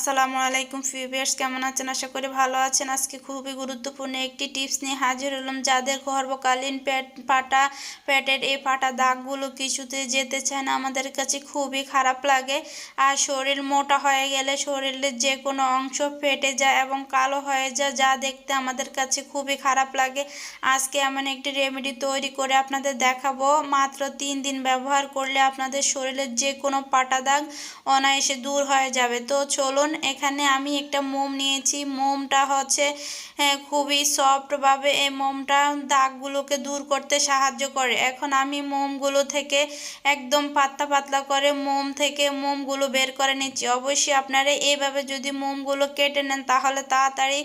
আসসালামু আলাইকুম ফিউবিয়ার্স কেমন আছেন? আশা করি ভালো আছেন। আজকে খুবই গুরুত্বপূর্ণ একটি টিপস নিয়ে হাজির হলাম। যাদের গর্ভকালীন পেট পাটা, পেটের এই পাটা দাগগুলো কিছুতে যেতে চায় না, আমাদের কাছে খুবই খারাপ লাগে। আর শরীর মোটা হয়ে গেলে শরীরের যে কোনো অংশ ফেটে যায় এবং কালো হয়ে যায়, যা দেখতে আমাদের কাছে খুবই খারাপ লাগে। আজকে এমন একটি রেমেডি তৈরি করে আপনাদের দেখাবো। মাত্র তিন দিন ব্যবহার করলে আপনাদের শরীরের যে কোনো পাটা দাগ অনায়াসে দূর হয়ে যাবে। তো চলুন এখানে আমি একটা মোম নিয়েছি। মোমটা হচ্ছে খুবই সফটভাবে এই মোমটা দাগগুলোকে দূর করতে সাহায্য করে। এখন আমি মোমগুলো থেকে একদম পাতলা পাতলা করে মোম থেকে মোমগুলো বের করে নিচ্ছি। অবশ্যই আপনারা এইভাবে যদি মোমগুলো কেটে নেন, তাহলে তাড়াতাড়ি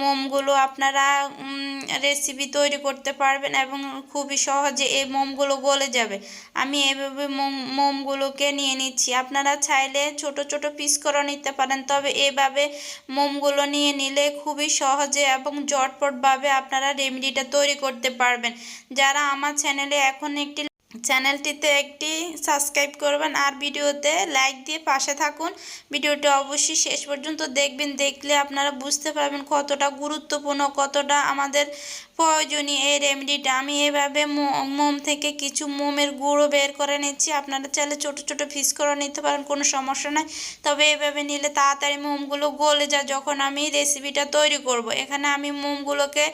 মোমগুলো আপনারা রেসিপি তৈরি করতে পারবেন এবং খুবই সহজে এই মোমগুলো গলে যাবে। আমি এভাবে মোম, মোমগুলোকে নিয়ে নিচ্ছি। আপনারা চাইলে ছোট ছোট পিস করে নিতে পারেন। তবে এভাবে মোমগুলো নিয়ে নিলে খুবই সহজে এবং জটপটভাবে আপনারা রেমেডিটা তৈরি করতে পারবেন। যারা আমার চ্যানেলে এখন একটি চ্যানেলটিতে একটি সাবস্ক্রাইব করবেন আর ভিডিওতে লাইক দিয়ে পাশে থাকুন। ভিডিওটি অবশ্যই শেষ পর্যন্ত দেখবেন। দেখলে আপনারা বুঝতে পারবেন কতটা গুরুত্বপূর্ণ, কতটা আমাদের প্রয়োজনীয় এই রেমেডিটা আমি এভাবে মোম থেকে কিছু মোমের গুঁড়ো বের করে নিচ্ছি। আপনারা চাইলে ছোট ছোট পিস করে নিতে পারেন, কোনো সমস্যা নাই। তবে এভাবে নিলে তাড়াতাড়ি মোমগুলো গলে যায় যখন আমি রেসিপিটা তৈরি করব। এখানে আমি মোমগুলোকে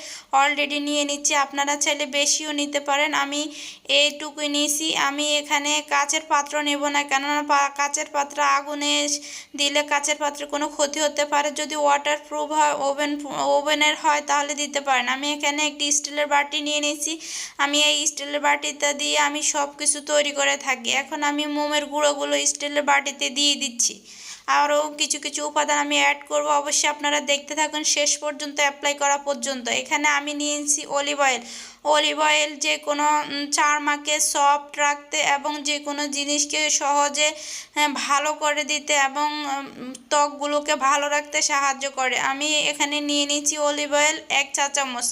অলরেডি নিয়ে নিচ্ছি। আপনারা চাইলে বেশিও নিতে পারেন। আমি এইটুকুই নিয়েছি। আমি এখানে কাচের পাত্র নেব না, কেননা কাচের পাত্র আগুনে দিলে কাচের পাত্রে কোনো ক্ষতি হতে পারে। যদি ওয়াটার প্রুফ হয় ওভেন ওভেনের হয়, তাহলে দিতে পারেন। আমি এখানে একটি স্টিলের বাটি নিয়ে নিয়েছি। আমি এই স্টিলের বাটিটা দিয়ে আমি সব কিছু তৈরি করে থাকি। এখন আমি মোমের গুঁড়োগুলো স্টিলের বাটিতে দিয়ে দিচ্ছি। আরও কিছু কিছু উপাদান আমি অ্যাড করব। অবশ্যই আপনারা দেখতে থাকুন। শেষ পর্যন্ত অ্যাপ্লাই করা পর্যন্ত। এখানে আমি নিয়েছি অলিভ অয়েল অলিভ অয়েল যে কোনো চারমাকে সফট রাখতে এবং যে কোনো জিনিসকে সহজে হ্যাঁ, ভালো করে দিতে এবং ত্বকগুলোকে ভালো রাখতে সাহায্য করে। আমি এখানে নিয়ে নিয়েছি অলিভ অয়েল এক চা চামচ।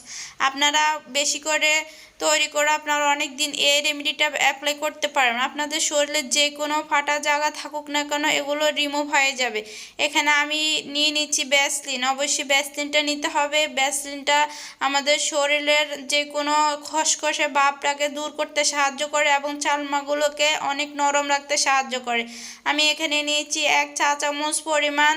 আপনারা বেশি করে তৈরি করে আপনারা অনেক দিন এই রেমেডিটা অ্যাপ্লাই করতে পারেন। আপনাদের শরীরের যে কোনো ফাটা জায়গা থাকুক না কেন এগুলো রিমুভ হয়ে যাবে। এখানে আমি নিয়ে নিচ্ছি ব্যাসলিন অবশ্যই ব্যাসলিনটা নিতে হবে। ব্যাসলিনটা আমাদের শরীরের যে কোনো খসখসে ভাবটাকে দূর করতে সাহায্য করে এবং চালমাগুলোকে অনেক নরম রাখতে সাহায্য করে। আমি এখানে নিয়েছি এক চা চামচ পরিমাণ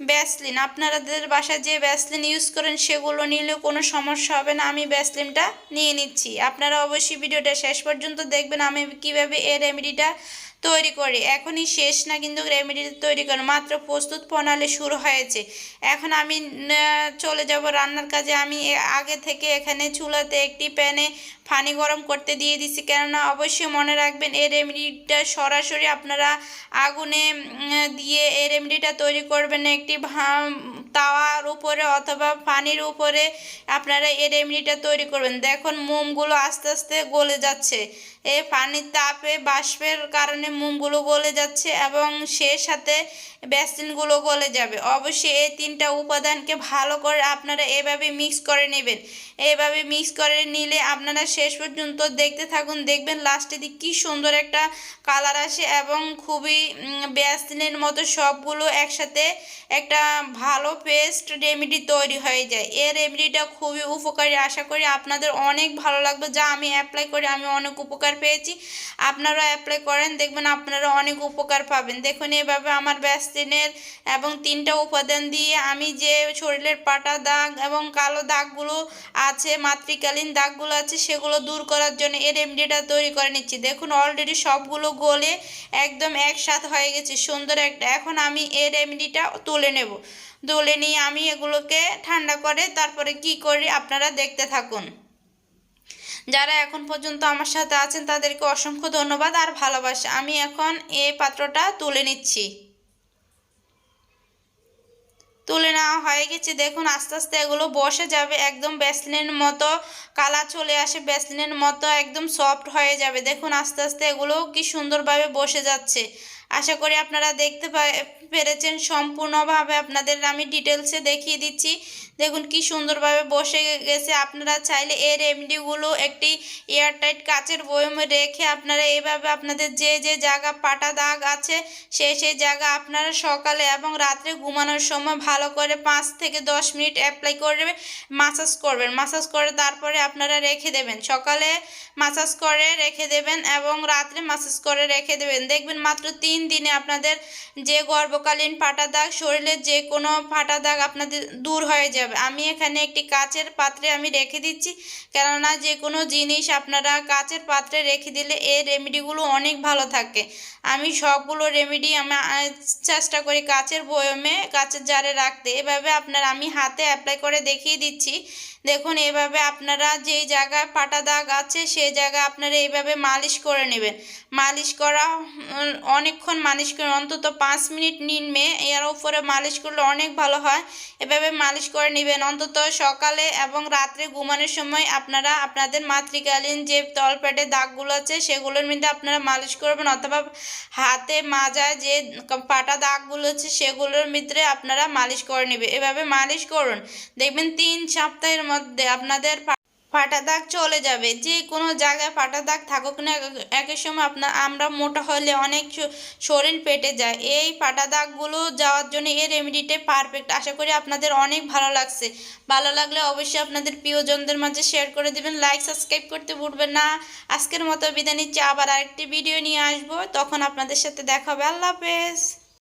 ব্যাসলিন আপনাদের বাসায় যে ব্যাসলিন ইউজ করেন সেগুলো নিলেও কোনো সমস্যা হবে না। আমি ব্যাসলিনটা নিয়ে নিচ্ছি। আপনারা অবশ্যই ভিডিওটা শেষ পর্যন্ত দেখবেন আমি কীভাবে এই রেমেডিটা তৈরি করি। এখনই শেষ না কিন্তু রেমেডি তৈরি করে। মাত্র প্রস্তুত প্রণালী শুরু হয়েছে। এখন আমি চলে যাব রান্নার কাজে। আমি আগে থেকে এখানে চুলাতে একটি প্যানে পানি গরম করতে দিয়ে দিছি। কেননা অবশ্যই মনে রাখবেন, এই রেমেডিটা সরাসরি আপনারা আগুনে দিয়ে এই রেমেডিটা তৈরি করবেন একটি তাওয়ার উপরে অথবা পানির উপরে আপনারা এই রেমেডিটা তৈরি করবেন। দেখুন, মোমগুলো আস্তে আস্তে গলে যাচ্ছে। এই পানির তাপে বাষ্পের কারণে মোমগুলো গলে যাচ্ছে এবং সে সাথে ব্যাসিনগুলো গলে যাবে। অবশ্যই এই তিনটা উপাদানকে ভালো করে আপনারা এভাবে মিক্স করে নেবেন। এভাবে মিক্স করে নিলে আপনারা শেষ পর্যন্ত দেখতে থাকুন, দেখবেন লাস্টে দিক কী সুন্দর একটা কালার আসে এবং খুবই ব্যাসলিনের মতো সবগুলো একসাথে একটা ভালো পেস্ট রেমেডি তৈরি হয়ে যায়। এই রেমেডিটা খুবই উপকারী। আশা করি আপনাদের অনেক ভালো লাগবে। যা আমি অ্যাপ্লাই করি, আমি অনেক উপকার পেয়েছি। আপনারা অ্যাপ্লাই করেন, দেখবেন আপনারা অনেক উপকার পাবেন। দেখুন, এভাবে আমার ব্যাসলিনের এবং তিনটা উপাদান দিয়ে আমি যে শরীরের পাটা দাগ এবং কালো দাগগুলো আছে, মাতৃকালীন দাগগুলো আছে, সেগুলো দূর করার জন্য এই রেমেডিটা তৈরি করে নিচ্ছি। দেখুন অলরেডি সবগুলো গলে একদম একসাথ হয়ে গেছে। সুন্দর একটা এখন আমি এই রেমেডিটা তুলে নেব। তুলে নিয়ে আমি এগুলোকে ঠান্ডা করে তারপরে কি করি আপনারা দেখতে থাকুন। যারা এখন পর্যন্ত আমার সাথে আছেন তাদেরকে অসংখ্য ধন্যবাদ আর ভালোবাসা। আমি এখন এই পাত্রটা তুলে নিচ্ছি। তুলে নেওয়া হয়ে গেছে। দেখুন, আস্তে আস্তে এগুলো বসে যাবে। একদম ব্যাসলিনের মতো কালা চলে আসে। ব্যাসলিনের মতো একদম সফট হয়ে যাবে। দেখুন, আস্তে আস্তে এগুলো কি সুন্দরভাবে বসে যাচ্ছে। আশা করি আপনারা দেখতে পেরেছেন সম্পূর্ণভাবে। আপনাদের আমি ডিটেলসে দেখিয়ে দিচ্ছি। দেখুন, কি সুন্দরভাবে বসে গেছে। আপনারা চাইলে এই রেমেডিগুলো একটি এয়ারটাইট কাচের বয়মে রেখে আপনারা এইভাবে আপনাদের যে যে জায়গা পাটা দাগ আছে সেই সেই জায়গা আপনারা সকালে এবং রাত্রে ঘুমানোর সময় ভালো করে পাঁচ থেকে দশ মিনিট অ্যাপ্লাই করবে মাসাজ করবেন। মাসাজ করে তারপরে আপনারা রেখে দেবেন। সকালে মাসাজ করে রেখে দেবেন এবং রাত্রে মাসাজ করে রেখে দেবেন। দেখবেন মাত্র তিন দিনে আপনাদের যে গর্ভকালীন ফাটা দাগ শরীরের যে কোনো ফাটা দাগ আপনাদের দূর হয়ে যাবে। আমি এখানে একটি কাচের পাত্রে আমি রেখে দিচ্ছি। কেননা যে কোনো জিনিস আপনারা কাচের পাত্রে রেখে দিলে এই রেমেডিগুলো অনেক ভালো থাকে। আমি সবগুলো রেমেডি আমি চেষ্টা করি কাচের বয়মে, কাচের জারে রাখতে। এভাবে আপনার আমি হাতে অ্যাপ্লাই করে দেখিয়ে দিচ্ছি। দেখুন, এভাবে আপনারা যেই জায়গায় পাটা দাগ আছে সেই জায়গায় আপনারা এইভাবে মালিশ করে নেবেন। মালিশ করা অনেকক্ষণ মালিশ করে, অন্তত পাঁচ মিনিট নিনমে এর উপরে মালিশ করলে অনেক ভালো হয়। এভাবে মালিশ করে নেবেন। অন্তত সকালে এবং রাত্রে ঘুমানোর সময় আপনারা আপনাদের মাতৃকালীন যে তলপেটে দাগগুলো আছে, সেগুলোর মধ্যে আপনারা মালিশ করবেন। অথবা হাতে মাজায় যে পাটা দাগগুলো আছে, সেগুলোর মধ্যে আপনারা মালিশ করে নেবে। এভাবে মালিশ করুন। দেখবেন তিন সপ্তাহের মধ্যে আপনাদের ফাটা দাগ চলে যাবে। যে কোনো জায়গায় ফাটা দাগ থাকুক না এক- সময় আপনার আমরা মোটা হলে অনেক শরীর পেটে যায়। এই ফাটা দাগগুলো যাওয়ার জন্য এই রেমেডিটা পারফেক্ট আশা করি আপনাদের অনেক ভালো লাগছে। ভালো লাগলে অবশ্যই আপনাদের প্রিয়জনদের মাঝে শেয়ার করে দিবেন। লাইক সাবস্ক্রাইব করতে ভুলবেন না। আজকের মতো বিদায় নিচ্ছি। আবার আরেকটি ভিডিও নিয়ে আসব। তখন আপনাদের সাথে দেখা হবে। আল্লাহ হাফেজ।